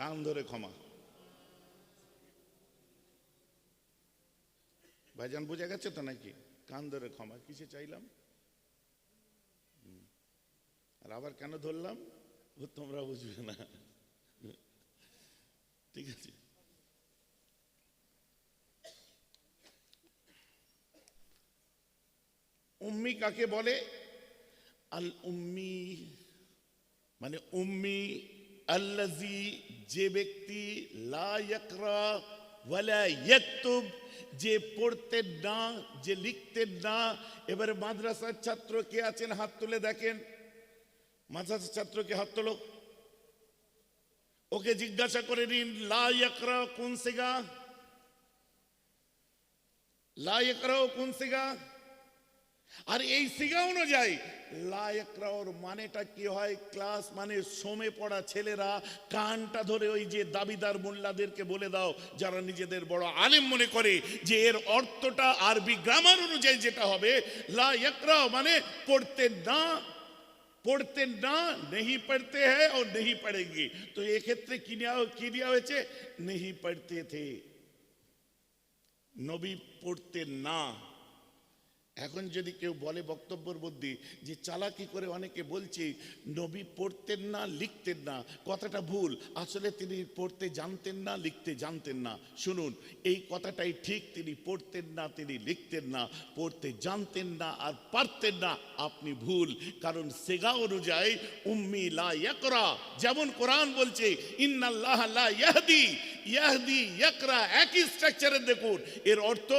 কান ধরে ক্ষমা। ভাইজান বোঝা গেছে তো নাকি? কান ধরে ক্ষমা, কিসে চাইলাম। আর আবার কেন ধরলাম? তোমরা বুঝবে না। ঠিক আছে। উম্মি কাকে বলে? আল উম্মি মানে উম্মি আল্লাজি যে ব্যক্তি লা ইয়াকরা ওয়ালা যে পড়তেন না, যে লিখতেন না, এবারে মাদ্রাসার ছাত্র কে আছেন হাত তুলে দেখেন। মাদ্রাসার ছাত্রকে হাত তোলো। ওকে জিজ্ঞাসা করে নিন, লা ইয়াকরা কোন সিগা? লা ইয়াকরা কোন সিগা? আর এই সিগা অনুযায়ী লায়করাওর মানেটা কি হয়? ক্লাস মানে সোমে পড়া ছেলেরা কানটা ধরে ওই যে দাবিদার মোল্লাদেরকে বলে দাও, যারা নিজেদের বড় আলেম মনে করে যে এর অর্থটা আরবি গ্রামার অনুযায়ী যেটা হবে লায়করাও মানে পড়তে না পড়তে না, নেহি পড়তে হ্যাঁ ও নেহি পড়েঙ্গে তো এক্ষেত্রে কি নেওয়া, কি দেওয়া হয়েছে? নেহি পড়তে থে। নবী পড়তে না। এখন যদি কেউ বলে বক্তব্যের মধ্যে যে চালাকি করে অনেকে বলছে, নবী পড়তেন না, লিখতেন না। কথাটা ভুল। আসলে তিনি পড়তে জানতেন না, লিখতে জানতেন না। শুনুন, এই কথাটাই ঠিক, তিনি পড়তেন না, তিনি লিখতেন না। পড়তে জানতেন না আর পারতেন না, আপনি ভুল। কারণ সেগা অনুযায়ী উম্মি লা ইয়াকরা। যেমন কোরআন বলছে, ইন্নাল্লাহ লা ইয়াহদি ইয়াহদি, ইয়াকরা। একই স্ট্রাকচারে দেখুন। এর অর্থ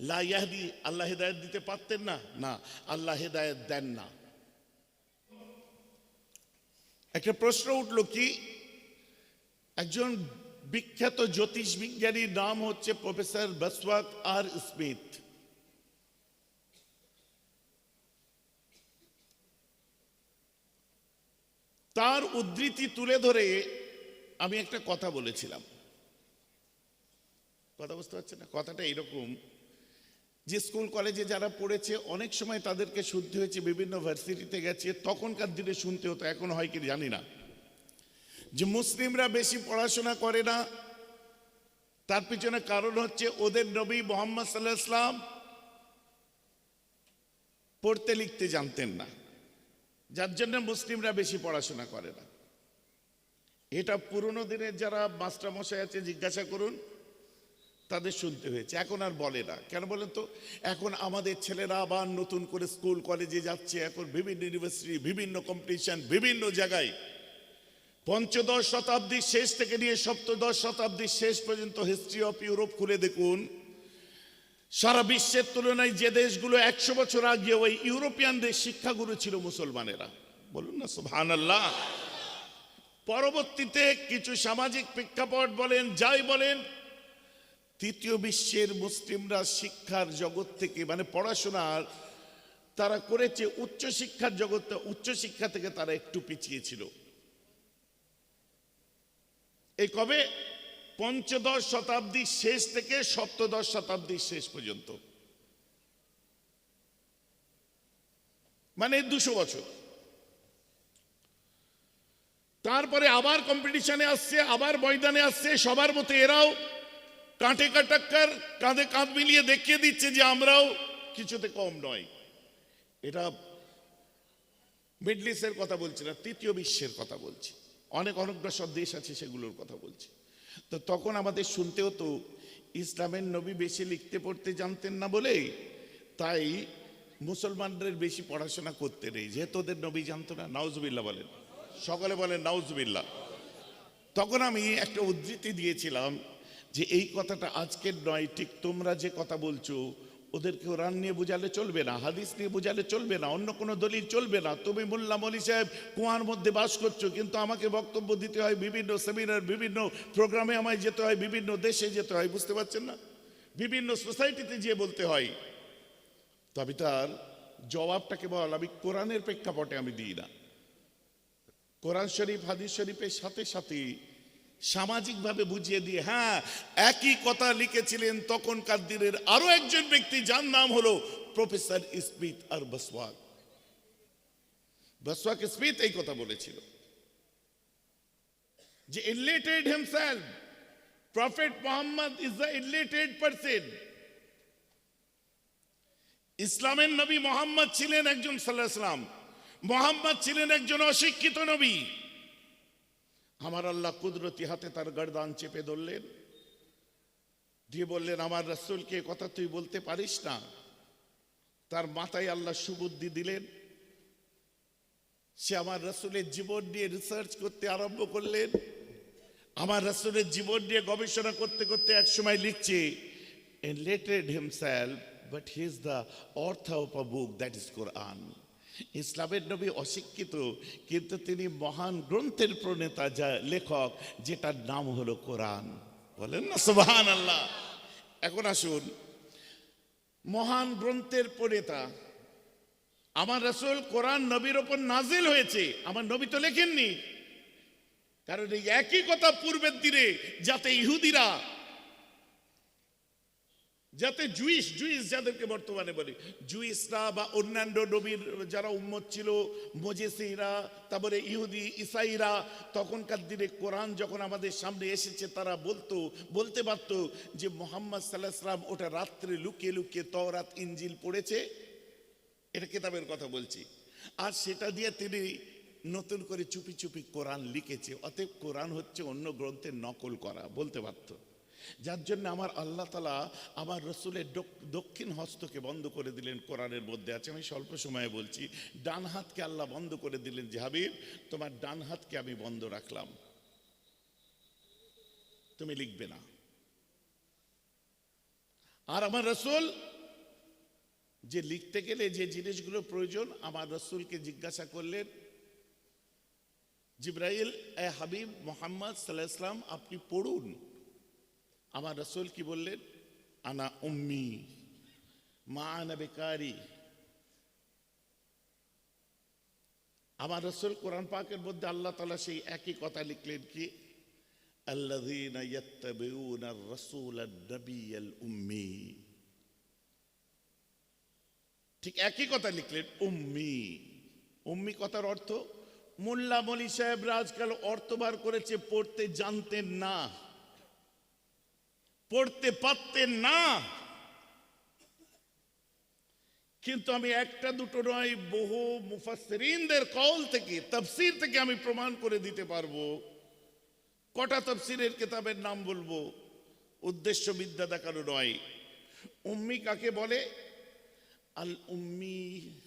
লা ইয়াহদি, আল্লাহ হেদায়ত দিতে পারতেন না? না, আল্লাহ হেদায়ত দেন না। একটা প্রশ্ন উঠল কি? একজন বিখ্যাত জ্যোতিষ বিজ্ঞানীর নাম হচ্ছে প্রফেসর বসওয়াক আর স্মিথ। তার উদ্ধৃতি তুলে ধরে আমি একটা কথা বলেছিলাম। কথা বুঝতে পারছেন না? কথাটা এরকম যে স্কুল কলেজে যারা পড়েছে, অনেক সময় তাদেরকে শুনতে হয়েছে, বিভিন্ন ভার্সিটিতে গেছে, তখনকার দিনে শুনতে হতো, এখন হয় কি জানি না। যে মুসলিমরা বেশি পড়াশোনা করে না, তার পিছনে কারণ হচ্ছে ওদের নবী মোহাম্মদ সাল্লাহ ইসলাম পড়তে লিখতে জানতেন না। যার জন্য মুসলিমরা বেশি পড়াশোনা করে না। এটা পুরনো দিনের যারা মাস্টার মশাই আছে, জিজ্ঞাসা করুন তাদের শুনতে হয়েছে। এখন আর বলে না। কেন বলেন তো? এখন আমাদের ছেলেরা আবার নতুন করে স্কুল, কলেজে যাচ্ছে। এখন বিভিন্ন ইউনিভার্সিটি বিভিন্ন কম্পিটিশন বিভিন্ন জায়গায়। পঞ্চদশ শতাব্দীর শেষ থেকে নিয়ে সপ্তদশ শতাব্দীর শেষ পর্যন্ত হিস্ট্রি অফ ইউরোপ খুলে দেখুন। সারা বিশ্বের তুলনায় যে দেশগুলো একশো বছর আগে ওই ইউরোপিয়ানদের শিক্ষাগুরু ছিল মুসলমানেরা। বলুন না সুবহান আল্লাহ পরবর্তীতে কিছু সামাজিক প্রেক্ষাপট বলেন, যাই বলেন তৃতীয় বিশ্বের মুসলিমরা শিক্ষার জগৎ থেকে মানে পড়াশোনার তারা করেছে উচ্চ শিক্ষার জগৎ উচ্চ শিক্ষা থেকে তারা একটু পিছিয়ে ছিল। এই কবে? পঞ্চদশ শতাব্দীর শেষ থেকে সপ্তদশ শতাব্দীর শেষ পর্যন্ত। মানে দুশো বছর। তারপরে আবার কম্পিটিশনে আসছে, আবার ময়দানে আসছে, সবার মতো এরাও কাঁটে কাটাক্কার কাঁধে কাঁধ মিলিয়ে দেখিয়ে দিচ্ছে যে আমরাও কিছুতে কম নয়। এটা মিডল ইস্টের কথা বলছি না, তৃতীয় বিশ্বের কথা বলছি। অনেক অনগ্রসর দেশ আছে সেগুলোর কথা বলছি। তো তখন আমাদের শুনতে হতো, ইসলামের নবী বেশি লিখতে পড়তে জানতেন না বলে তাই মুসলমানদের বেশি পড়াশোনা করতে নেই। যেহেতু ওদের নবী জানতো না নাউজবিল্লা বলেন। সকলে বলেন নাউজবিল্লা তখন আমি একটা উদ্ধৃতি দিয়েছিলাম যে এই কথাটা আজকের নয়, ঠিক তোমরা যে কথা বলছো ওদেরকে কোরআন নিয়ে বোঝালে চলবে না, হাদিস নিয়ে বোঝালে চলবে না, অন্য কোনো দলিল চলবে না। তুমি মোল্লা মলি সাহেব কুয়ার মধ্যে বাস করছ, কিন্তু আমাকে বক্তব্য দিতে হয় বিভিন্ন সেমিনার, বিভিন্ন প্রোগ্রামে আমায় যেতে হয়, বিভিন্ন দেশে যেতে হয়, বুঝতে পারছেন না? বিভিন্ন সোসাইটিতে গিয়ে বলতে হয়। তবে তার জবাবটাকে বল, আমি কোরআনের প্রেক্ষাপটে আমি দিই না। কোরআন শরীফ, হাদিস শরীফের সাথে সাথে সামাজিকভাবে বুঝিয়ে দিয়ে হ্যাঁ একই কথা লিখেছিলেন তখনকার দিনের আরও একজন ব্যক্তি যার নাম হলো প্রফেসর স্মিথ আর বসওয়াক। বসওয়াক স্মিথ এই কথা বলেছিল যে enlated himself, prophet muhammad is the enlated person. ইসলামের নবী মোহাম্মদ ছিলেন একজন সাল্লাহাম মোহাম্মদ ছিলেন একজন অশিক্ষিত নবী। আমার আল্লাহ কুদরতি হাতে তার গর্দান চেপে ধরলেন। দিয়ে বললেন, আমার রসুলকে কথা তুই বলতে পারিস না? তার মাথায় আল্লাহ সুবুদ্ধি দিলেন। সে আমার রসুলের জীবন নিয়ে রিসার্চ করতে আরম্ভ করলেন। আমার রসুলের জীবন নিয়ে গবেষণা করতে করতে এক সময় লিখছে enlated himself, but he is the author of a book that is Quran. ইসলামের নবী অশিক্ষিত, কিন্তু তিনি মহান গ্রন্থের প্রণেতা, যা লেখক, যেটার নাম হলো কোরআন। বলেন না সুবহান আল্লাহ এখন আসুন, মহান গ্রন্থের প্রণেতা, আমার রসুল কোরআন নবীর ওপর নাজিল হয়েছে, আমার নবী তো লেখেননি। কারণ এই একই কথা পূর্বের দিনে, যাতে ইহুদিরা যাতে জুইস জুইস যাদেরকে বর্তমানে বলে। জুইসরা বা অন্যান্য নবীর যারা উম্মত ছিল, মজেসিরা, তারপরে ইহুদি, ইসাইরা, তখনকার দিনে কোরআন যখন আমাদের সামনে এসেছে, তারা বলতো, বলতে পারতো যে মোহাম্মদ সাল্লাহ সাল্লাম ওটা রাত্রে লুকিয়ে লুকিয়ে তওরাত ইঞ্জিল পড়েছে। এটা কেতাবের কথা বলছি। আর সেটা দিয়ে তিনি নতুন করে চুপি চুপি কোরআন লিখেছে। অতএব কোরআন হচ্ছে অন্য গ্রন্থের নকল করা, বলতে পারত। যার জন্য আমার আল্লাহ তালা আমার রসুলের দক্ষিণ হস্তকে বন্ধ করে দিলেন কোরআনের মধ্যে আছে। আমি স্বল্প সময়ে বলছি, ডান হাতকে আল্লাহ বন্ধ করে দিলেন যে, হাবিব, তোমার ডান হাতকে আমি বন্ধ রাখলাম। তুমি লিখবে না। আর আমার রসুল, যে লিখতে গেলে যে জিনিসগুলো প্রয়োজন, আমার রসুলকে জিজ্ঞাসা করলেন, জিব্রাইল, এ হাবিব মোহাম্মদ সাল্লাহ আপনি পড়ুন। আমার রসুল কি বললেন আনা উম্মি মা আনা বেকারি আমার রসুল কোরআন পাকের মধ্যে আল্লাহ তালা সেই একই কথা লিখলেন কি الذين يتبعون الرسول النبي الأمي ঠিক একই কথা লিখলেন উম্মি উম্মি কথার অর্থ মোল্লা মলি সাহেবরা আজকাল অর্থ বার করেছে পড়তে জানতেন না পড়তে পারতেন না। কিন্তু আমি একটা দুটো নয়, বহু মুফাসসিরিনদের কল থেকে, তাফসীর থেকে আমি প্রমাণ করে দিতে পারব। কটা তফসিরের কেতাবের নাম বলব? উদ্দেশ্য বিদ্যা দেখানো নয়। উম্মি কাকে বলে? আল উম্মি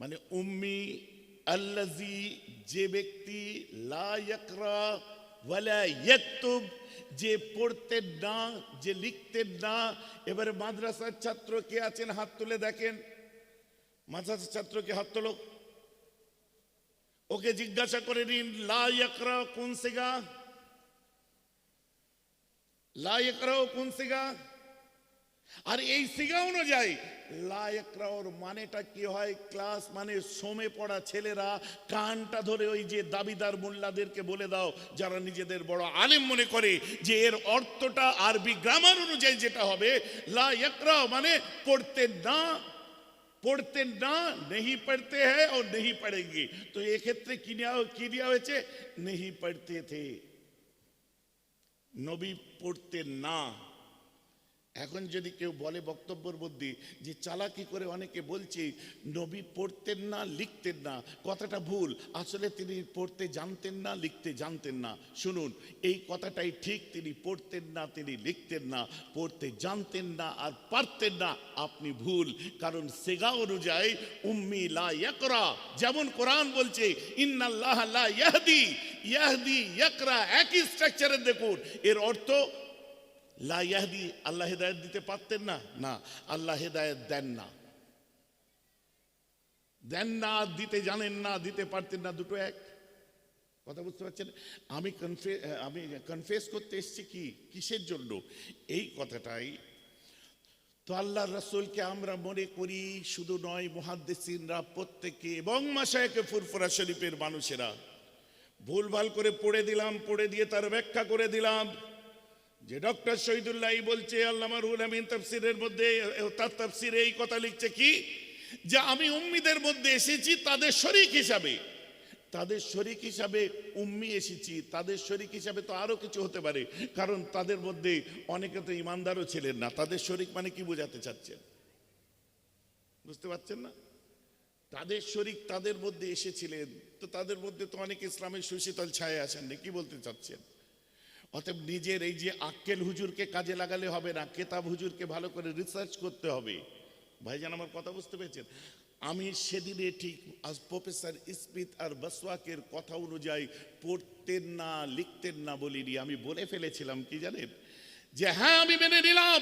মানে উম্মি আল্লাজি যে ব্যক্তি লা ইয়াকরা ওয়ালা ইয়াকতুব যে পড়তেন না, যে লিখতেন না, এবারে মাদ্রাসার ছাত্র কে আছেন? হাত তুলে দেখেন। মাদ্রাসার ছাত্রকে হাত তোলো। ওকে জিজ্ঞাসা করে নিন, লা ইয়াকরা কোন সিগা? লা ইয়াকরা কোন সিগা? আর এই শিখা অনুযায়ী মানেটা কি হয়? ক্লাস মানে সোমে পড়া ছেলেরা কানটা ধরে ওই যে দাবিদার মোল্লাদেরকে বলে দাও, যারা নিজেদের বড় আলেম মনে করে যে এর অর্থটা আরবি গ্রামার অনুযায়ী যেটা হবে লায়করাও মানে পড়তে না পড়তে না, নেহি পড়তে হ্যাঁ ও নেহি পড়েঙ্গে তো এক্ষেত্রে কি নেওয়া, কি দেওয়া হয়েছে? নেহি পড়তে থে। নবী পড়তে না। এখন যদি কেউ বলে বক্তব্যের মধ্যে যে চালাকি করে অনেকে বলছে, নবী পড়তেন না, লিখতেন না। কথাটা ভুল। আসলে তিনি পড়তে জানতেন না, লিখতে জানতেন না। শুনুন, এই কথাটাই ঠিক, তিনি পড়তেন না, তিনি লিখতেন না। পড়তে জানতেন না আর পারতেন না, আপনি ভুল। কারণ সেগা অনুযায়ী, উম্মি লা ইয়াকরা, যেমন কোরআন বলছে, ইন্নাল্লাহ লা ইয়াহদি ইয়াহদি ইয়াকরা, একই স্ট্রাকচারে দেখুন। এর অর্থ লা ইয়াহদি, আল্লাহ হেদায়ত দিতে পারতেন না? না, আল্লাহ হেদায়ত দেন না। দেন না, দিতে জানেন না, দিতে পারতেন না, দুটো এক। কথা বুঝতে পারছেন? আমি কনফে আমি কনফেস করতে এসেছি কি? কিসের জন্য? এই কথাটাই। তো আল্লাহ রসুলকে আমরা মনে করি, শুধু নয়, মহাদ্দেসিনরা, প্রত্যেকে এবং মাসায়কে ফুরফুরা শরীফের মানুষেরা। ভুলভাল করে পড়ে দিলাম, পড়ে দিয়ে তার ব্যাখ্যা করে দিলাম। যে ডক্টর শহীদুল্লাহ বলছে, আল্লামা তাফসিরের মধ্যে তার তাফসিরে এই কথা লিখছে কি? যে আমি উম্মিদের মধ্যে এসেছি তাদের শরিক হিসাবে। তাদের শরিক হিসাবে উম্মি এসেছি, তাদের শরিক হিসাবে তো আরও কিছু হতে পারে, কারণ তাদের মধ্যে অনেকে তো ইমানদারও ছিলেন না। তাদের শরিক মানে কি বোঝাতে চাচ্ছেন? বুঝতে পারছেন না? তাদের শরিক তাদের মধ্যে এসেছিলেন, তো তাদের মধ্যে তো অনেক ইসলামের সুশীতল ছায়া আসেননি, কি বলতে চাচ্ছেন? অতএব নিজের এই যে আক্কেল হুজুরকে কাজে লাগালে হবে না, কেতাব হুজুরকে ভালো করে রিসার্চ করতে হবে। ভাইজান আমার কথা বুঝতে পেরেছেন? আমি সেদিনে ঠিক আজ প্রফেসর স্মিথ আর বসওয়াকের কথা অনুযায়ী পড়তেন না, লিখতেন না বলিনি। আমি বলে ফেলেছিলাম, কি জানেন? যে হ্যাঁ আমি মেনে নিলাম।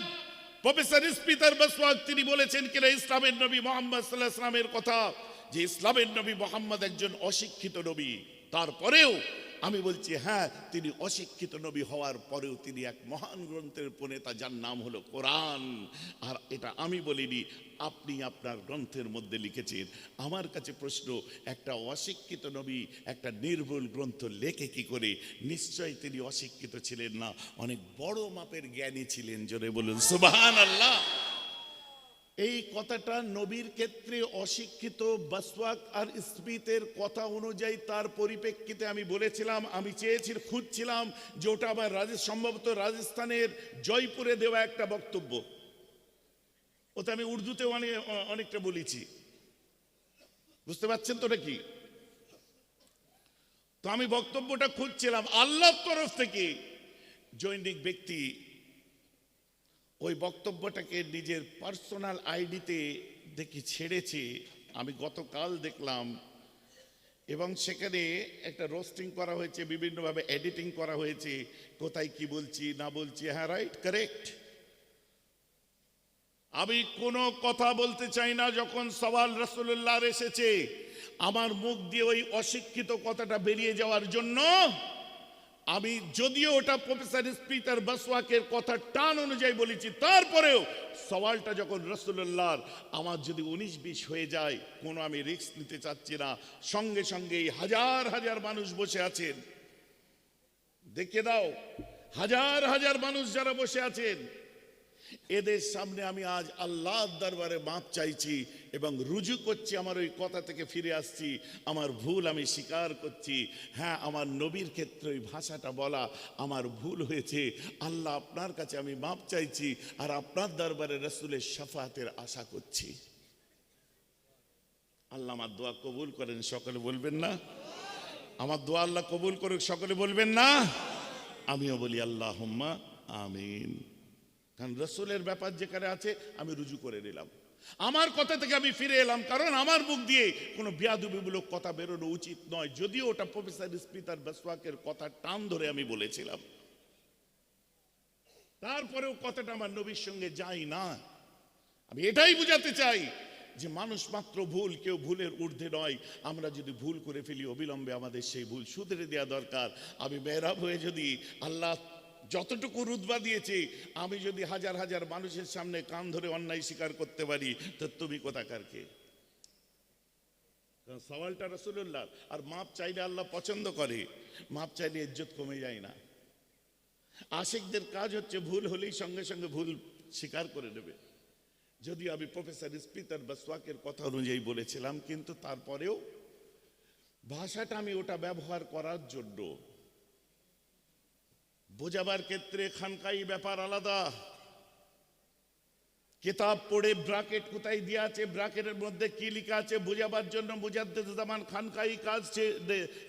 প্রফেসর স্মিথ আর বসওয়াক, তিনি বলেছেন কিনা ইসলামের নবী মোহাম্মদ সাল্লাহ ইসলামের কথা। যে ইসলামের নবী মোহাম্মদ একজন অশিক্ষিত নবী, তারপরেও আমি বলছি হ্যাঁ তিনি অশিক্ষিত নবী হওয়ার পরেও তিনি এক মহান গ্রন্থের প্রণেতা, যার নাম হলো কোরআন। আর এটা আমি বলিনি, আপনি আপনার গ্রন্থের মধ্যে লিখেছেন। আমার কাছে প্রশ্ন, একটা অশিক্ষিত নবী, একটা নির্ভুল গ্রন্থ লেখে কি করে? নিশ্চয়ই তিনি অশিক্ষিত ছিলেন না। অনেক বড় মাপের জ্ঞানী ছিলেন, জোরে বলুন। সুবাহান আল্লাহ এই কথাটা নবীর ক্ষেত্রে অশিক্ষিত, বাসওয়াক আর স্মিথের কথা অনুযায়ী তার পরিপ্রেক্ষিতে আমি বলেছিলাম, আমি চেয়েছি, খুঁজছিলাম যে ওটা আমার রাজ, সম্ভবত রাজস্থানের জয়পুরে দেওয়া একটা বক্তব্য। ওটা আমি উর্দুতে অনেক অনেকটা বলেছি। বুঝতে পারছেন তো নাকি তো আমি বক্তব্যটা খুঁজছিলাম, আল্লাহর তরফ থেকে। জৈনিক ব্যক্তি ওই বক্তব্যটাকে নিজের পার্সোনাল আইডিতে দেখি ছেড়েছে। আমি গতকাল দেখলাম এবং সেখানে একটা রোস্টিং করা হয়েছে, বিভিন্নভাবে এডিটিং করা হয়েছে, কোথায় কি বলছি, না বলছি হ্যাঁ রাইট, কারেক্ট। আমি কোনো কথা বলতে চাই না যখন সওয়াল রসুল্লাহর এসেছে। আমার মুখ দিয়ে ওই অশিক্ষিত কথাটা বেরিয়ে যাওয়ার জন্য আমি যদিও ওটা প্রফেসর স্পিতার বাসওয়াকের কথা টান অনুযায়ী বলেছি, তারপরেও সওয়ালটা যখন রসুল্লাহর আমার যদি উনিশ বিশ হয়ে যায়, কোনো আমি রিস্ক নিতে চাচ্ছি না। সঙ্গে সঙ্গে হাজার হাজার মানুষ বসে আছেন। দেখে দাও, হাজার হাজার মানুষ যারা বসে আছেন। এদের সামনে আমি আজ আল্লাহর দরবারে মাপ চাইছি এবং রুজু করছি আমার ওই কথা থেকে ফিরে আসছি। আমার ভুল আমি স্বীকার করছি। হ্যাঁ আমার নবীর ক্ষেত্রে ওই ভাষাটা বলা আমার ভুল হয়েছে। আল্লাহ আপনার কাছে আমি মাপ চাইছি আর আপনার দরবারে রসুলের সাফাতের আশা করছি। আল্লাহ আমার দোয়া কবুল করেন, সকলে বলবেন না? আমার দোয়া আল্লাহ কবুল করুক, সকলে বলবেন না? আমিও বলি আল্লাহ আমিন। কারণ রসুলের ব্যাপার যেখানে আছে, আমি রুজু করে নিলাম। আমার কথা থেকে আমি ফিরে এলাম, কারণ আমার মুখ দিয়ে কোনো বিয়াদুবিমূলক কথা বেরোনো উচিত নয়, যদিও ওটা প্রফেসর স্পিতার বেসওয়াকের কথা টান ধরে আমি বলেছিলাম। তারপরেও কথাটা আমার নবীর সঙ্গে যাই না। আমি এটাই বুঝাতে চাই যে মানুষ মাত্র ভুল, কেউ ভুলের ঊর্ধ্বে নয়। আমরা যদি ভুল করে ফেলি, অবিলম্বে আমাদের সেই ভুল শুধরে দেওয়া দরকার। আমি মেহরাব হয়ে যদি আল্লাহ যতটুকু রুদবা দিয়েছে, আমি যদি হাজার হাজার মানুষের সামনে কান ধরে অন্যায় স্বীকার করতে পারি, তো তুমি কোথাকার কে? সওয়ালটা রসুল্লাহ আর মাপ চাইলে আল্লাহ পছন্দ করে, মাপ চাইলে ইজ্জত কমে যায় না। আশিকদের কাজ হচ্ছে ভুল হলেই সঙ্গে সঙ্গে ভুল স্বীকার করে নেবে। যদি আমি প্রফেসর স্পিতার বা সোয়াকের কথা অনুযায়ী বলেছিলাম, কিন্তু তারপরেও ভাষাটা আমি ওটা ব্যবহার করার জন্য বোঝাবার ক্ষেত্রে খানকাই ব্যাপার আলাদা। কিতাব পড়ে ব্রাকেট কোথায় দেওয়া আছে, ব্রাকেটের মধ্যে কি লেখা আছে, বোঝাবার জন্য জামান খানকাই কাজ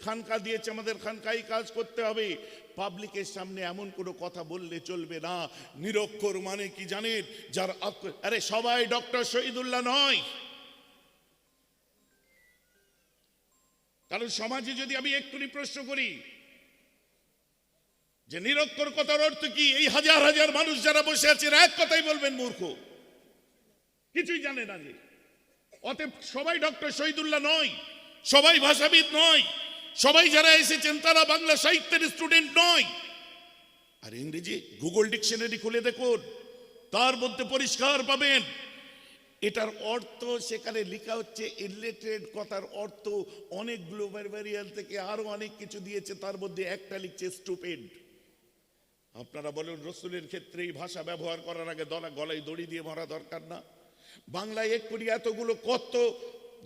খানকা দিয়েছে, আমাদের খানকাই কাজ করতে হবে। পাবলিকের সামনে এমন কোনো কথা বললে চলবে না। নিরক্ষর মানে কি জানেন? যার আরে সবাই ডক্টর শহীদুল্লাহ নয়। কারণ সমাজে যদি আমি এক্ষুনি প্রশ্ন করি যে নিরক্ষর কথার অর্থ কি? এই হাজার হাজার মানুষ যারা বসে আছেন এক কথাই বলবেন, মূর্খ। কিছুই জানে না যে। অতএব সবাই ডক্টর শহীদুল্লাহ নয়, সবাই ভাষাবিদ নয়, সবাই যারা এসেছেন, তারা বাংলা সাহিত্যের স্টুডেন্ট নয়। আর ইংরেজি গুগল ডিকশনারি খুলে দেখুন, তার মধ্যে পরিষ্কার পাবেন। এটার অর্থ সেখানে লেখা হচ্ছে ইলিটারেট কথার অর্থ অনেক গ্লোবাল ভ্যারিয়াল থেকে আরও অনেক কিছু দিয়েছে, তার মধ্যে একটা লিখছে, স্টুপেড আপনারা বলেন, রসুলের ক্ষেত্রে এই ভাষা ব্যবহার করার আগে দলা গলায় দড়ি দিয়ে মরা দরকার না। বাংলায় এক করি এতগুলো কত,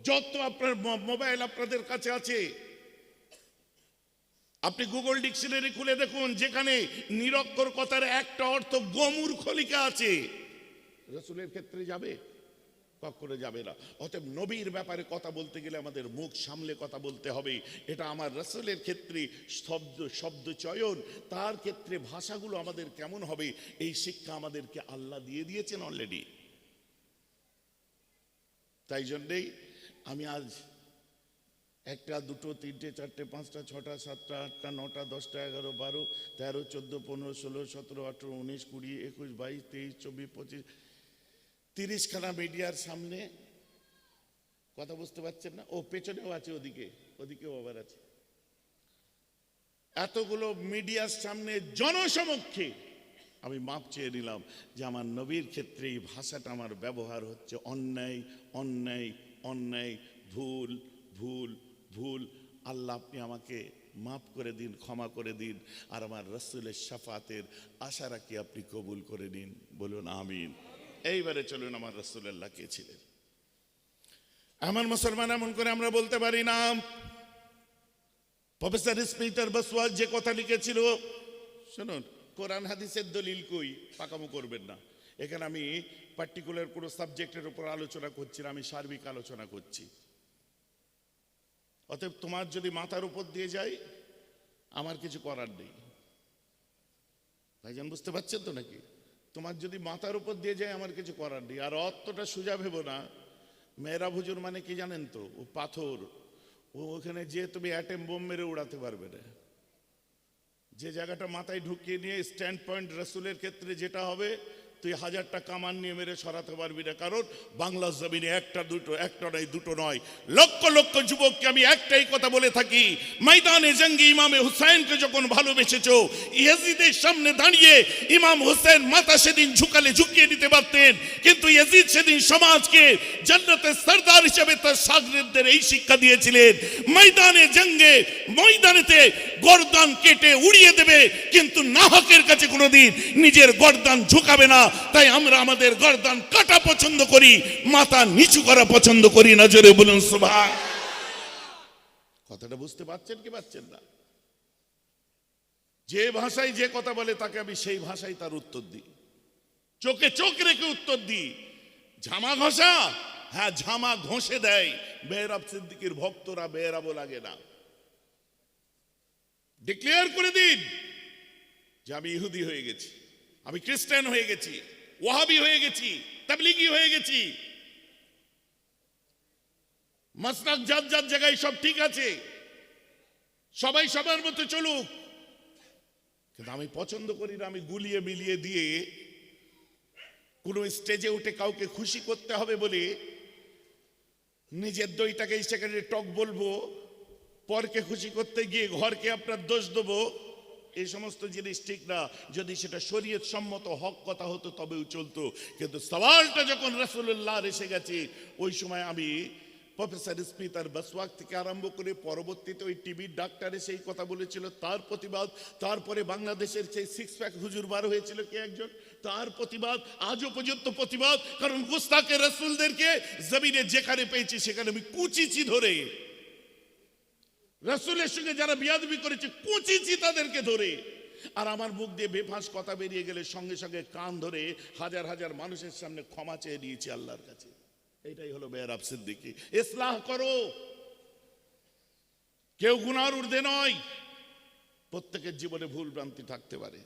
যত আপনার মোবাইল আপনাদের কাছে আছে। আপনি গুগল ডিকশনারি খুলে দেখুন, যেখানে নিরক্ষর কথার একটা অর্থ গমুর খলিকা আছে। রসুলের ক্ষেত্রে যাবে? কখনো যাবে না। অতএব নবীর ব্যাপারে কথা বলতে গেলে আমাদের মুখ সামলে কথা বলতে হবে। এটা আমার রসুলের ক্ষেত্রে শব্দ শব্দ চয়ন, তার ক্ষেত্রে ভাষাগুলো আমাদের কেমন হবে, এই শিক্ষা আমাদেরকে আল্লাহ দিয়ে দিয়েছেন অলরেডি তাই জন্যেই আমি আজ একটা, দুটো, তিনটে, চারটে, পাঁচটা, ছটা, সাতটা, আটটা, নটা, দশটা, এগারো, বারো, তেরো, চোদ্দ, পনেরো, ষোলো, সতেরো, আঠেরো, উনিশ, কুড়ি, একুশ, বাইশ, তেইশ, চব্বিশ, পঁচিশ তিরিশখানা মিডিয়ার সামনে কথা বুঝতে পারছেন না? ও পেছনেও আছে, ওদিকে, ওদিকেও আবার আছে। এতগুলো মিডিয়ার সামনে জনসমক্ষে আমি মাপ চেয়ে নিলাম যে আমার নবীর ক্ষেত্রে এই ভাষাটা আমার ব্যবহার হচ্ছে অন্যায় অন্যায় অন্যায়, ভুল ভুল ভুল। আল্লাহ আপনি আমাকে মাফ করে দিন, ক্ষমা করে দিন, আর আমার রসুলের সাফাতের আশা রাখি আপনি কবুল করে নিন। বলুন, আমিন। এইবারে চলুন আমার রসুল্লাহ কে ছিলেন। আমার মুসলমান এমন করে আমরা বলতে পারি না। প্রফেসর স্পিটার বসওয়াল যে কথা লিখেছিল, শুনুন, কোরআন হাদিসের দলিল কই? পাকামো করবেন না। এখানে আমি পার্টিকুলার কোনো সাবজেক্টের উপর আলোচনা করছি না, আমি সার্বিক আলোচনা করছি। অতএব তোমার যদি মাথার উপর দিয়ে যায়, আমার কিছু করার নেই। ভাইজান, বুঝতে পারছেন তো নাকি? তোমার যদি মাথার উপর দিয়ে যায়, আমার কিছু করার নেই। আর অতটা সোজা ভেবো না। মেয়েরা ভুজুর মানে কি জানেন তো? ও পাথর। ও ওখানে যে তুমি অ্যাটেম বোম মেরে উড়াতে পারবে না। যে জায়গাটা মাথায় ঢুকিয়ে নিয়ে স্ট্যান্ড পয়েন্ট রসুলের ক্ষেত্রে যেটা হবে তুই হাজারটা কামান নিয়ে মেরে সরাতে পারবি না। কারণ বাংলা জমিনে একটা দুটো, একটা নয়, দুটো নয়। লক্ষ লক্ষ যুবককে আমি একটাই কথা বলে থাকি, ময়দানে জঙ্গি ইমামে হুসাইনকে যখন ভালোবেসেছ, ইয়াজিদের সামনে দাঁড়িয়ে ইমাম হোসেন মাথা সেদিন ঝুকালে ঝুঁকিয়ে দিতে পারতেন, কিন্তু ইয়াজিদ সেদিন সমাজকে জান্নাতের সর্দার হিসেবে তার সাগরেদদের এই শিক্ষা দিয়েছিলেন। ময়দানে জঙ্গে, ময়দানেতে গর্দান কেটে উড়িয়ে দেবে, কিন্তু নাহকের কাছে কোনোদিন নিজের গর্দান ঝুঁকাবে না। তাই আমরা আমাদের গর্দান কাটা পছন্দ করি, মাথা নিচু করা পছন্দ করি না, জোরে বলুন সুভাষ কথাটা বুঝতে পারছেন কি পাচ্ছেন না? যে ভাষায় যে কথা বলে, তাকে আমি সেই ভাষায় তার উত্তর দিই। চোখে চোখ রেখে উত্তর দিই। ঝামা ঘষা? হ্যাঁ ঝামা ঘষে দেয়। বেহরাব সিদ্দিকির ভক্তরা বেহরাবো লাগে না। ডিক্লেয়ার করে দিন যে আমি ইহুদি হয়ে গেছি। আমি খ্রিস্টান হয়ে গেছি, ওয়াহাবি হয়ে গেছি, তাবলিগি হয়ে গেছি। মাসনাক যার যার জায়গায় সব ঠিক আছে, সবাই সবার মতো চলুক। কিন্তু আমি পছন্দ করি না, আমি গুলিয়ে মিলিয়ে দিয়ে কোনো স্টেজে উঠে কাউকে খুশি করতে হবে বলে নিজের দইটাকে সেখানে টক বলব, পরকে খুশি করতে গিয়ে ঘরকে আপনার দোষ দেবো। এই সমস্ত জিনিস ঠিক না। যদি সেটা শরীয়ত সম্মত হক কথা হতো, তবেও চলতো। কিন্তু সওয়ালটা যখন রাসূলুল্লাহ এসে গেছে, ওই সময় আমি প্রফেসর স্মিতার বসওয়াক থেকে আরম্ভ করে পরবর্তীতে ওই টিভির ডাক্তারে সেই কথা বলেছিল, তার প্রতিবাদ, তারপরে বাংলাদেশের সেই সিক্স প্যাক হুজুর বার হয়েছিল কে একজন? তার প্রতিবাদ আজও পর্যন্ত প্রতিবাদ, কারণ গুস্তাকে রসুলদেরকে জমিনে যেখানে পেয়েছি সেখানে আমি কুচিচি ধরে রসুলের সঙ্গে যারা বিয়াদবি করেছে কুচিচি তাদেরকে ধরে। আর আমার মুখ দিয়ে বেফাঁস কথা বেরিয়ে গেলে সঙ্গে সঙ্গে কান ধরে হাজার হাজার মানুষের সামনে ক্ষমা চেয়ে দিয়েছি আল্লাহর কাছে। এটাই হলো বেয়ারাব দিকে ইসলাহ করো। কেউ গুনার ঊর্ধ্বে নয়। প্রত্যেকের জীবনে ভুল ভ্রান্তি থাকতে পারে।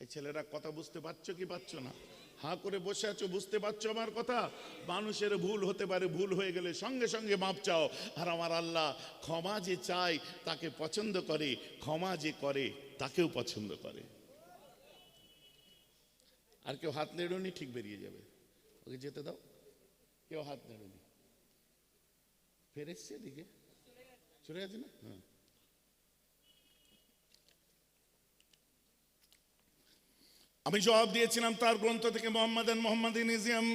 এই ছেলেরা কথা বুঝতে পারছ কি পারছ না? হা করে বসে আছো, বুঝতে পারছ আমার কথা? মানুষের ভুল হতে পারে, ভুল হয়ে গেলে সঙ্গে সঙ্গে মাপ চাও। আর আমার আল্লাহ ক্ষমা যে চায়, তাকে পছন্দ করে, ক্ষমা যে করে, তাকেও পছন্দ করে। আর কেউ হাত নেড়নি, ঠিক বেরিয়ে যাবে। ওকে যেতে দাও। কেউ হাত নেড়নি। এসছে এদিকে? চলে গেছে না? হ্যাঁ। আমি জবাব দিয়েছিলাম তার গ্রন্থ থেকে মোহাম্মদ মোহাম্মদ ইজিয়াম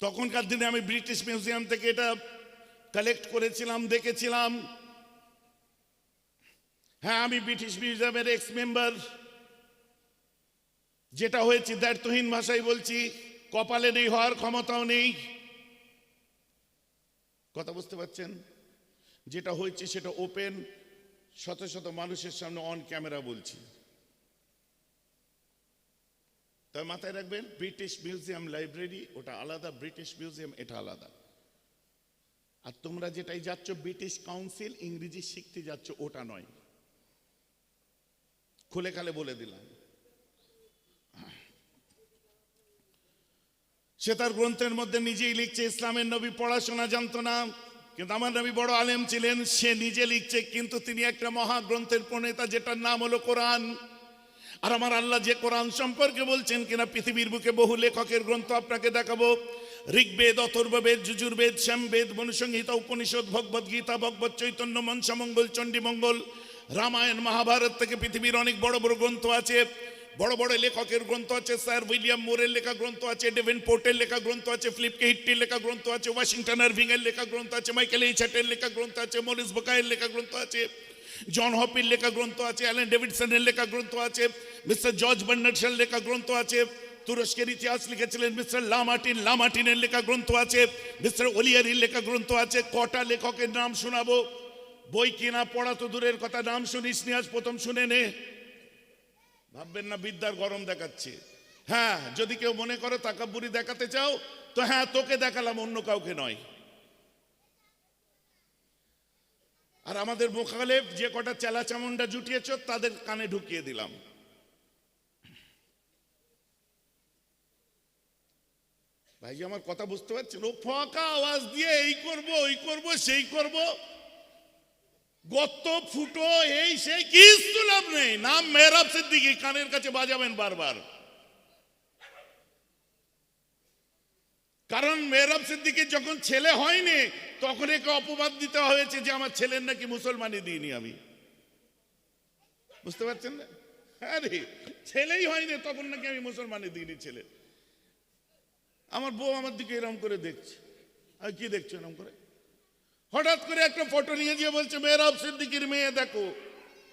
তখনকার দিনে আমি ব্রিটিশ মিউজিয়াম থেকে এটা কালেক্ট করেছিলাম, দেখেছিলাম। হ্যাঁ আমি ব্রিটিশ মিউজিয়ামের এক্স মেম্বার যেটা হয়েছে, দায়িত্বহীন ভাষায় বলছি, কপালে নেই, হওয়ার ক্ষমতাও নেই। কথা বুঝতে পারছেন? যেটা হয়েছে, সেটা ওপেন শত শত মানুষের সামনে অন ক্যামেরা বলছি। তবে মাথায় রাখবেন ব্রিটিশ মিউজিয়াম লাইব্রেরি ওটা আলাদা ব্রিটিশ মিউজিয়াম এটা আলাদা। আর তোমরা যেটাই যাচ্ছ ব্রিটিশ কাউন্সিল ইংরেজি শিখতে যাচ্ছ, ওটা নয়। খুলে খালে বলে দিলাম। সে তার গ্রন্থের মধ্যে নিজেই লিখছে, ইসলামের নবী পড়াশোনা জানতো না। কিন্তু আমার নবী বড় আলেম ছিলেন, সে নিজে লিখছে, কিন্তু তিনি একটা মহাগ্রন্থের প্রণেতা যেটার নাম হলো কোরআন। আর আমার আল্লাহ যে কোরআন সম্পর্কে বলছেন কিনা পৃথিবীর বুকে বহু লেখকের গ্রন্থ আপনাকে দেখাবো। ঋগ্বেদ, অথর্ববেদ, যুজুর্বেদ, শ্যামবেদ মনুসংহিতা উপনিষদ ভগবদ গীতা, ভগবত চৈতন্য মনসামঙ্গল চণ্ডীমঙ্গল, রামায়ণ, মহাভারত থেকে পৃথিবীর অনেক বড় বড় গ্রন্থ আছে। বড় বড় লেখকের গ্রন্থ আছে স্যার উইলিয়াম মোরের লেখা গ্রন্থ আছে ডেভেন পোর্টের লেখা গ্রন্থ আছে ফিলিপ কেহিট্টির লেখা গ্রন্থ আছে ওয়াশিংটন আরভিং এর লেখা গ্রন্থ আছে মাইকেল এইচাটের লেখা গ্রন্থ আছে মরিস বোকায়ের লেখা গ্রন্থ আছে জন হপির লেখা গ্রন্থ আছে অ্যালেন ডেভিডসনের লেখা গ্রন্থ আছে মিস্টার জর্জ বার্নার্সের লেখা গ্রন্থ আছে তুরস্কের ইতিহাস লিখেছিলেন মিস্টার লামাটিন লামাটিনের লেখা গ্রন্থ আছে মিস্টার ওলিয়ারির লেখা গ্রন্থ আছে কটা লেখকের নাম শোনাবো বই কিনা পড়া তো দূরের কথা নাম শুনিস নি আজ প্রথম শুনে নে ভাববেন না, বিদ্যার গরম দেখাচ্ছে। হ্যাঁ যদি কেউ মনে করে তাকাব্বুরি দেখাতে চাও, তো হ্যাঁ তোকে দেখালাম, অন্য কাউকে নয়। আর আমাদের মোখালেফ যে কটা চেলা চামুন্ডা জুটিয়েছ, তাদের কানে ঢুকিয়ে দিলাম। ভাই আমার কথা বুঝতে পারছেন? ও ফাঁকা আওয়াজ দিয়ে এই করব, ওই করব, সেই করব। গত ফুটো, এই, সেই কিছু লাভ নেই। নাম মেহরাব সিদ্দিকি, কানের কাছে বাজাবেন বারবার। কারণ মেহরাব সিদ্দিকি যখন ছেলে হয়নি, তখন একে অপবাদ দিতে হয়েছে যে আমার ছেলের নাকি মুসলমানি দিইনি আমি। বুঝতে পারছেন না? আরে ছেলেই হয়নি, তখন নাকি আমি মুসলমানি দিইনি ছেলে। আমার বউ আমার দিকে এরম করে দেখছে। আর কি দেখছ এরম করে? হঠাৎ করে একটা ফটো নিয়ে গিয়ে বলছে মেয়েরাব সিদ্দিকির মেয়ে, দেখো।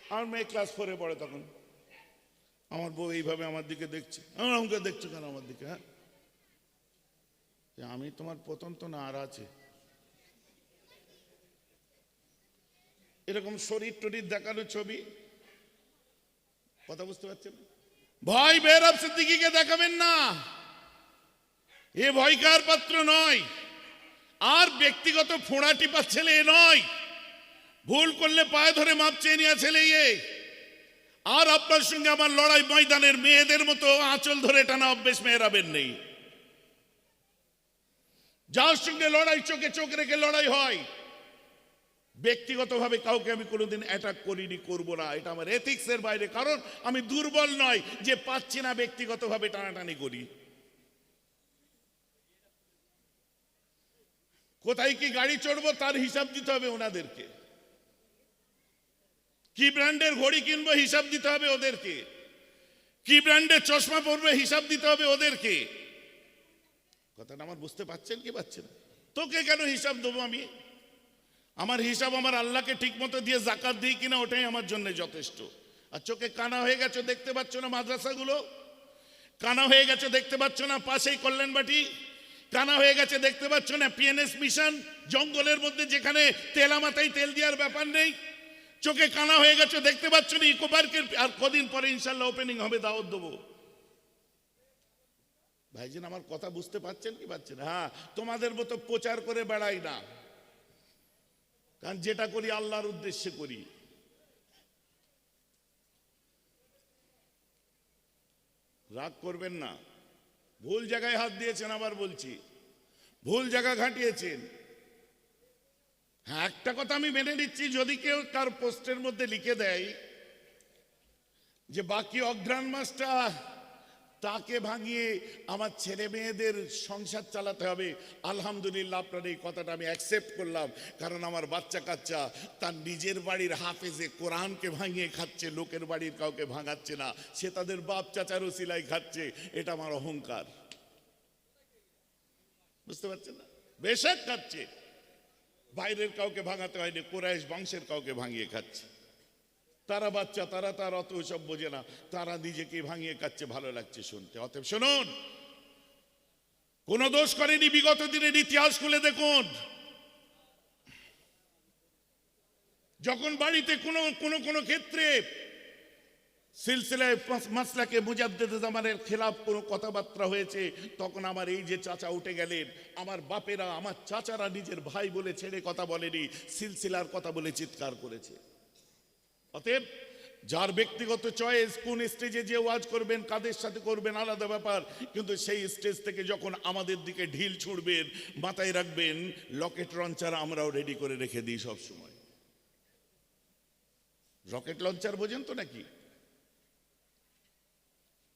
আমার মেয়ে ক্লাস ফোরে পড়ে তখন। আমার বউ এইভাবে আমার দিকে দেখছে। আমার আমাকে দেখছ কেন আমার দিকে হ্যাঁ? আমি তোমার প্রথম তো না আর আছে। এরকম শরীর টরির দেখানো ছবি। কথা বুঝতে পারছেন? ভয় বেরব সিদ্দিকিকে দেখাবেন না। এ ভয়কার পাত্র নয়। আর ব্যক্তিগত ফোঁড়া টিপার ছেলে এ নয়। ভুল করলে পায়ে ধরে মাপ চেয়ে নেওয়া ছেলে এ। আর আপনার সঙ্গে আমার লড়াই ময়দানের মেয়েদের মতো আঁচল ধরে টানা অভ্যেস মেয়েরাবেন নেই। যার সঙ্গে লড়াই চোখে চোখ রেখে লড়াই হয়, ব্যক্তিগতভাবে কাউকে আমি কোনোদিন অ্যাটাক করিনি, করব না। এটা আমার এথিক্সের বাইরে। কারণ আমি দুর্বল নয় যে পাচ্ছি না ব্যক্তিগতভাবে টানাটানি করি। কোথায় কি গাড়ি চড়বো তার হিসাব দিতে হবে ওনাদেরকে। কি ব্র্যান্ডের ঘড়ি কিনবো হিসাব দিতে হবে ওদেরকে। কি ব্র্যান্ডের চশমা পরবে হিসাব দিতে হবে ওদেরকে। কথাটা আমার বুঝতে পারছেন কি পাচ্ছেন তোকে কেন হিসাব দেবো আমি? আমার হিসাব আমার আল্লাহকে ঠিক মতো দিয়ে জাকাত দিই কিনা ওটাই আমার জন্য যথেষ্ট। আর চোখে কানা হয়ে গেছো, দেখতে পাচ্ছ না মাদ্রাসাগুলো? কানা হয়ে গেছো, দেখতে পাচ্ছ না পাশেই কল্যাণবাটি কানা হয়ে গেছে, দেখতে পাচ্ছ না পিএনএস মিশন জঙ্গলের মধ্যে যেখানে তেলা মাথায় তেল দেওয়ার ব্যাপার নেই। চোখে কানা হয়ে গেছে, দেখতে পাচ্ছ না ইকো পার্কের আর কদিন পরে ইনশাল্লাহ ওপেনিং হবে, দাওয়াত দেবো। ভাইজান, আমার কথা বুঝতে পারছেন কি পাচ্ছেন হ্যাঁ তোমাদের মতো প্রচার করে বেড়াই না। কারণ যেটা করি, আল্লাহর উদ্দেশ্যে করি। রাগ করবেন না। ভুল জায়গায় হাত দিয়েছেন, আবার বলছি। ভুল জায়গা ঘাটিয়েছেন। হ্যাঁ একটা কথা আমি মেনে নিচ্ছি, যদি কেউ কার পোস্টের মধ্যে লিখে দেয় যে বাকি অঘ্রাণ মাসটা তাকে ভাঙিয়ে আমার ছেলে মেয়েদের সংসার চালাতে হবে। আলহামদুলিল্লাহ আপনার এই কথাটা আমি অ্যাকসেপ্ট করলাম। কারণ আমার বাচ্চা কাচ্চা তার নিজের বাড়ির হাফেজে কোরআনকে ভাঙিয়ে খাচ্ছে, লোকের বাড়ির কাউকে ভাঙাচ্ছে না। সে তাদের বাপ চাচারও সিলাই খাচ্ছে। এটা আমার অহংকার। বুঝতে পারছেন না? বেশক খাচ্ছে। বাইরের কাউকে ভাঙাতে হয়নি, কোরাইশ বংশের কাউকে ভাঙিয়ে খাচ্ছে। তারা বাচ্চা, তারা তার অত সব বোঝে না। তারা নিজেকে ভাঙিয়ে খাচ্ছে ভালো লাগছে শুনতে। অতএব শুনুন। কোন দোষ করেনি বিগত দিনের ইতিহাস খুলে দেখুন। যখন বাড়িতে কোনো কোনো কোনো ক্ষেত্রে সিলসিলায় মাস- মাসলাকে মুজাদ্দেদ জামানের খেলাফ কোনো কথাবার্তা হয়েছে, তখন আমার এই যে চাচা উঠে গেলেন, আমার বাপেরা, আমার চাচারা নিজের ভাই বলে ছেড়ে কথা বলেনি, সিলসিলার কথা বলে চিৎকার করেছে। অতএব যার ব্যক্তিগত চয়েস কোন স্টেজে যে ওয়াজ করবেন, কাদের সাথে করবেন, আলাদা ব্যাপার। কিন্তু সেই স্টেজ থেকে যখন আমাদের দিকে ঢিল ছুড়বেন, মাথায় রাখবেন, লকেট লঞ্চার আমরাও রেডি করে রেখে দিই সব সময়। রকেট লঞ্চার বোঝেন তো নাকি?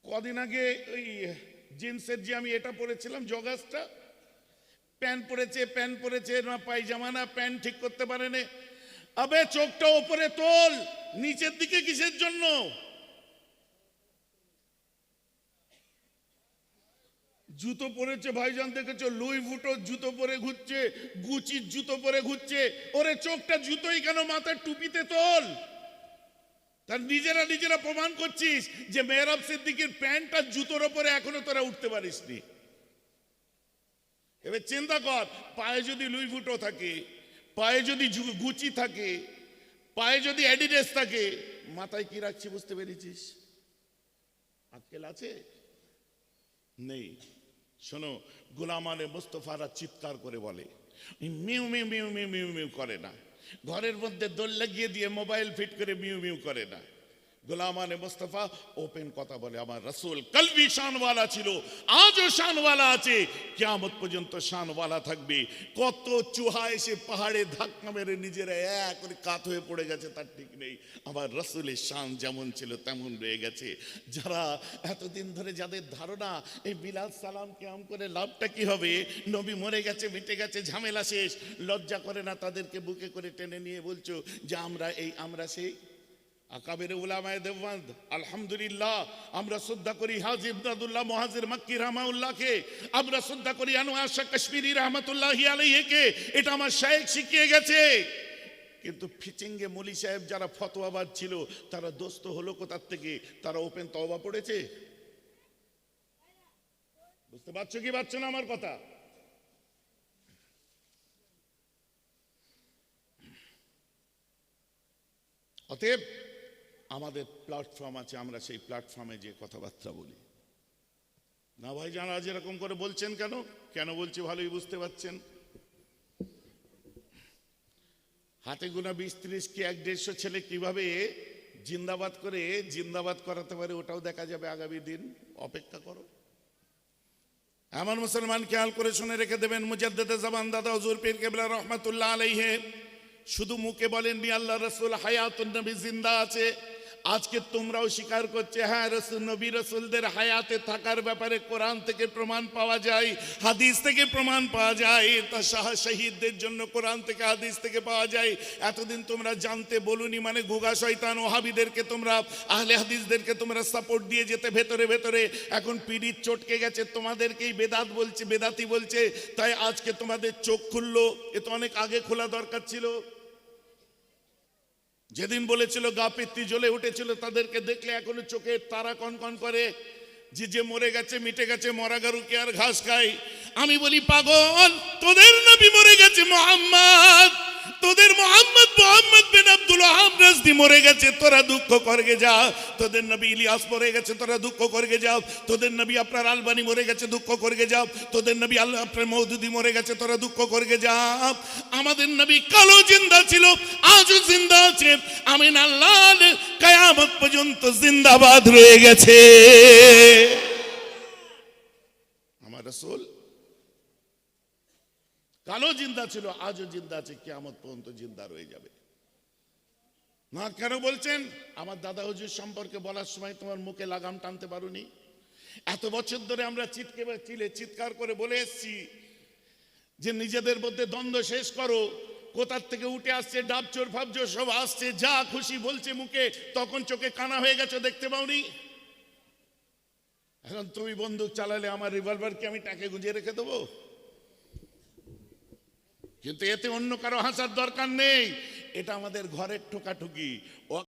কদিন আগে ওই জিন্সের যে আমি এটা পরেছিলাম, জগাসটা, প্যান্ট পরেছে প্যান্ট পরেছে, না পায়জামা, না প্যান্ট ঠিক করতে পারে না আবে চোখটা ওপরে তোল, নিচের দিকে কিসের জন্য? জুতো পরেছে, ভাইজান দেখেছ? লুই ফুটো জুতো পরে ঘুরছে, গুচির জুতো পরে ঘুরছে। ওরে চোখটা জুতোই কেন মাথার টুপিতে তোল? তার নিজেরা নিজেরা প্রমাণ করছিস যে মেহরাব সিদ্দিকির প্যান্ট আর জুতোর ওপরে এখনও তোরা উঠতে পারিসনি। এবার চিন্তা কর, পায়ে যদি লুই ফুটো থাকে পায়ে যদি গুচি থাকে, পায়ে যদি অ্যাডিডেস থাকে, মাথায় কি রাখছি বুঝতে পেরেছিস? আজকেল আছে? নেই। শোনো গোলামানে মোস্তফারা চিৎকার করে বলে meow meow meow meow meow meow করে না। ঘরের মধ্যে দোল লাগিয়ে দিয়ে মোবাইল ফিট করে মিউ মিউ করে না। গোলামানে মোস্তফা, ওপেন কথা বলে, আমার রসুল কলবি শানওয়ালা ছিল, আজও শানওয়ালা আছে, কেয়ামত পর্যন্ত শানওয়ালা থাকবে। কত চুহা এসে পাহাড়ে ধাক্কা মেরে নিজেরা এক করে কাত হয়ে পড়ে গেছে, তার ঠিক নেই। আমার রসুলের শান যেমন ছিল, তেমন রয়ে গেছে। যারা এতদিন ধরে যাদের ধারণা, এই বিলাল সালাম কেমন করে লাভটা কি হবে? নবী মরে গেছে, মিটে গেছে, ঝামেলা শেষ। লজ্জা করে না তাদেরকে বুকে করে টেনে নিয়ে বলছো যে আমরা এই, আমরা সেই আকাবের উলামায়ে দেওবন্দ আলহামদুলিল্লাহ, আমরা শ্রদ্ধা করি হাজি ইবনাদুল্লাহ মহাজির মাক্কি রহমাউল্লাহকে আমরা শ্রদ্ধা করি আনোয়ার শাহ কাশ্মীরি রহমতুল্লাহি আলাইহিকে, এটা আমার শায়েখ শিখিয়ে গেছে। কিন্তু ফিচিঙ্গে মলি সাহেব যারা ফতোয়াবাদ ছিল, তারা দোস্ত হলো কোথার থেকে? তারা ওপেন তওবা পড়েছে? বুঝতে পারছ কি পারছ না আমার কথা? অতএব আমাদের প্ল্যাটফর্ম আছে, আমরা সেই প্ল্যাটফর্মে যে কথাবার্তা বলি। না ভাই জানা যেরকম করে বলছেন কেন? কেন বলছি ভালোই বুঝতে পারছেন? হাতে গোনা বিশ ত্রিশ কি এক দেড়শো ছেলে কীভাবে জিন্দাবাদ করে, জিন্দাবাদ করাতে পারে ওটাও দেখা যাবে আগামী দিন। অপেক্ষা করো। এমন মুসলমান খেয়াল করে শুনে রেখে দেবেন মুজাদ্দেদে জামান দাদা হজুর পীর কেবলা রহমাতুল্লাহ আলাইহে। শুধু মুখে বলেননি, আল্লাহ রসুল হায়াতুন নবী জিন্দা আছে। আজকে তোমরাও স্বীকার করছে হ্যাঁ রসুল, নবী রসুলদের হায়াতে থাকার ব্যাপারে কোরআন থেকে প্রমাণ পাওয়া যায়, হাদিস থেকে প্রমাণ পাওয়া যায় তা শাহ শহীদদের জন্য কোরআন থেকে হাদিস থেকে পাওয়া যায়। এতদিন তোমরা জানতে বলুনি মানে গুগা শয়তান ওহাবিদেরকে তোমরা, আহলে হাদিসদেরকে তোমরা সাপোর্ট দিয়ে যেতে ভেতরে ভেতরে। এখন পিড়িত চটকে গেছে, তোমাদেরকেই বেদাত বলছে, বেদাতি বলছে, তাই আজকে তোমাদের চোখ খুললো, এ তো অনেক আগে খোলা দরকার ছিল। যেদিন বলেছিল, গা পিত্তি জ্বলে উঠেছিল তাদেরকে দেখলে এখনও চোখে তারা কন কন করে। যে যে মরে গেছে, মিটে গেছে, মরা গরুকে আর ঘাস খাই আমি বলি, পাগল, তোদের নবী মরে গেছে মোহাম্মদ। তোদের মোহাম্মদ মোহাম্মদ বিন আব্দুল ওহাব রাজদি মরে গেছে, তোরা দুঃখ করগে যা তোদের নবী ইলিয়াস মরে গেছে, তোরা দুঃখ করগে যাও। তোদের নবী আপনার আলবানি মরে গেছে, দুঃখ করগে যাও। তোদের নবী আল্লাহ আপনার মৌদুদি মরে গেছে, তোরা দুঃখ করগে যাও। আমাদের নবী কালো জিন্দা ছিল, আজও জিন্দা আছে। আমিন আল্লাহ কায়ামত পর্যন্ত জিন্দাবাদ রয়ে গেছে। আমার রসুল কালো জিন্দা ছিল, আজও জিন্দা আছে, কেয়ামত পর্যন্ত জিন্দা রয়ে যাবে। না কেন বলছেন? আমার দাদা হুজুর সম্পর্কে বলার সময় তোমার মুখে লাগাম টানতে পারোনি। এত বছর ধরে আমরা চিৎকে চিলে চিৎকার করে বলে এসছি যে নিজেদের মধ্যে দ্বন্দ্ব শেষ করো, কোথার থেকে উঠে আসছে ডাবচোর ফাবচোর সব আসছে, যা খুশি বলছে মুখে, তখন চোখে কানা হয়ে গেছে, দেখতে পাওনি। এখন তুমি বন্দুক চালালে আমার রিভলভারকে আমি টাকে গুঁজে রেখে দেবো? কিন্তু এতে অন্য কারও হাসার দরকার নেই। এটা আমাদের ঘরের ঠোকাঠুকি।